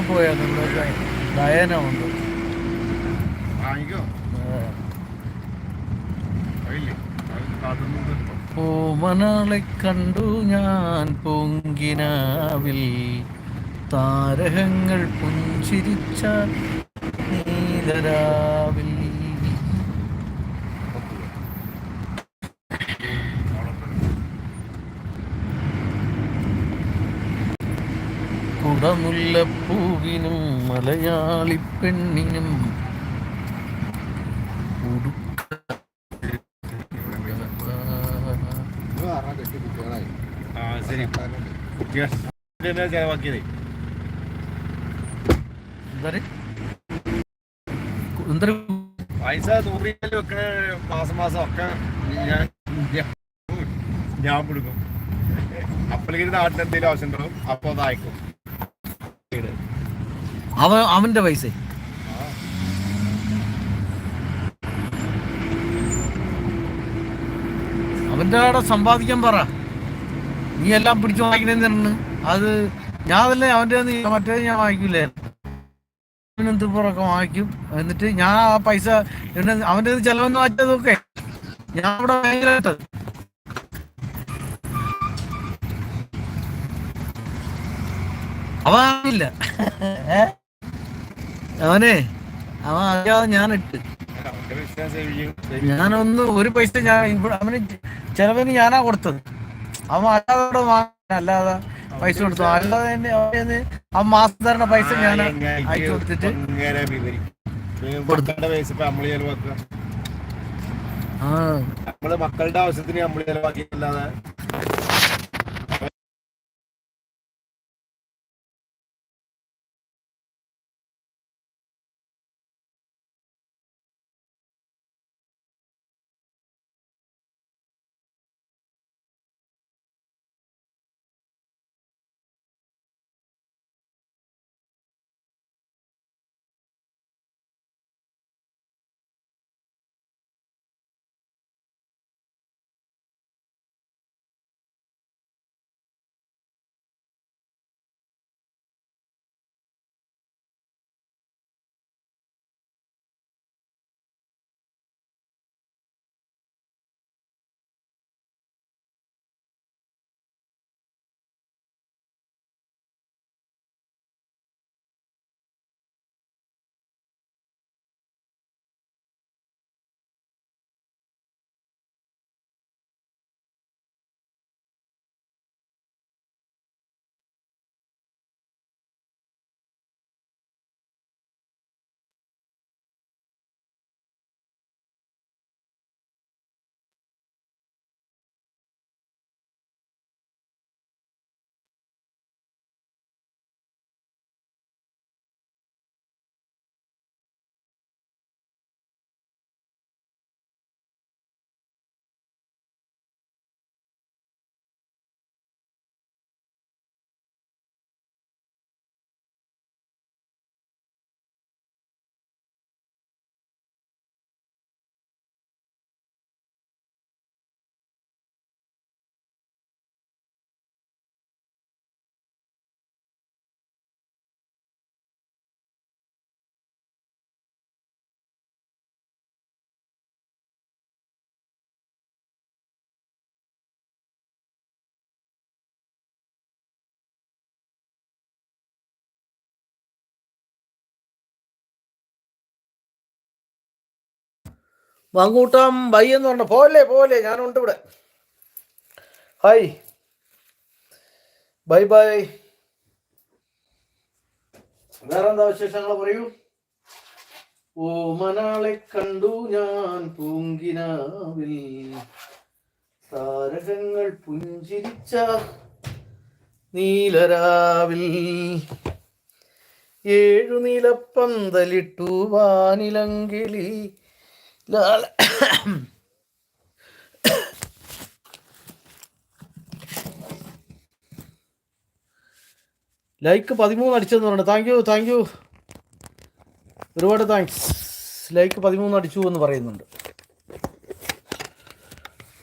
അവിടെ പോയാ നമ്മുടെ ഡയന ഉണ്ട് വാങ്ങിക്കോ? അറിയില്ലേ അത് കാത്തുനിന്ന് ഇപ്പൊ. ഓമനാളെ കണ്ടു ഞാൻ പൊങ്കിനാവിൽ. താരകങ്ങൾ പുഞ്ചിരിച്ച നീലരാവിൽ ചെലവാക്കിയതേ മലയാളി പെണ്ണിനും പൈസ നൂറിലും ഒക്കെ മാസം മാസം ഒക്കെ ഞാൻ ഞാൻ- കൊടുക്കും അപ്പോഴേക്കും നാട്ടിൽ എന്തെങ്കിലും ആവശ്യം ഉണ്ടാവും അപ്പൊ അത് അവൻ അവന്റെ പൈസ. അവന്റെ അവിടെ സമ്പാദിക്കാൻ പറ. നീ എല്ലാം പിടിച്ചു വാങ്ങിക്കണെന്ന് അത് ഞാൻ അതല്ല അവന്റെ മറ്റേ ഞാൻ വാങ്ങിക്കില്ലേ പുറമൊക്കെ വാങ്ങിക്കും? എന്നിട്ട് ഞാൻ ആ പൈസ അവന്റെ ചെലവെന്ന് മാറ്റതൊക്കെ ഞാൻ അവിടെ ഭയങ്കരമായിട്ട് അവനില്ല ഏ? അവനെ. അവൻ അറിയാതെ ഞാൻ ഇട്ട്. ഞാനൊന്ന് ഒരു പൈസ ഞാൻ അവന് ചെലവിന് ഞാനാ കൊടുത്തത്. അവൻ അല്ലാതെ വാങ്ങാൻ അല്ലാതെ പൈസ കൊടുത്തു. അല്ലാതെ തന്നെ അവന് ആ മാസം തരണ പൈസ ഞാൻ അയച്ചു കൊടുത്തിട്ട് ആ. നമ്മൾ മക്കളുടെ ആവശ്യത്തിന് നമ്മൾ ചെലവാക്കിയല്ലാതെ മങ്ങൂട്ടം ബൈ എന്ന് പറഞ്ഞ പോലെ പോലെ ഞാനുണ്ട് ഇവിടെ. ഹായ്. Bye bye. വേറെന്താ വിശേഷങ്ങൾ പറയൂ? ഓ മനാളെ കണ്ടു ഞാൻ പൂങ്കിനാവിൽ. താരകങ്ങൾ പുഞ്ചിരിച്ച നീലരാവിൽ. ഏഴു നിലപ്പന്തലിട്ടു വാനിലങ്കിളി ലാല ലൈക്ക് പതിമൂന്ന് അടിച്ചെന്ന് പറഞ്ഞു താങ്ക് യു താങ്ക് യു ഒരുപാട് താങ്ക്സ് ലൈക്ക് പതിമൂന്ന് അടിച്ചു എന്ന് പറയുന്നുണ്ട്.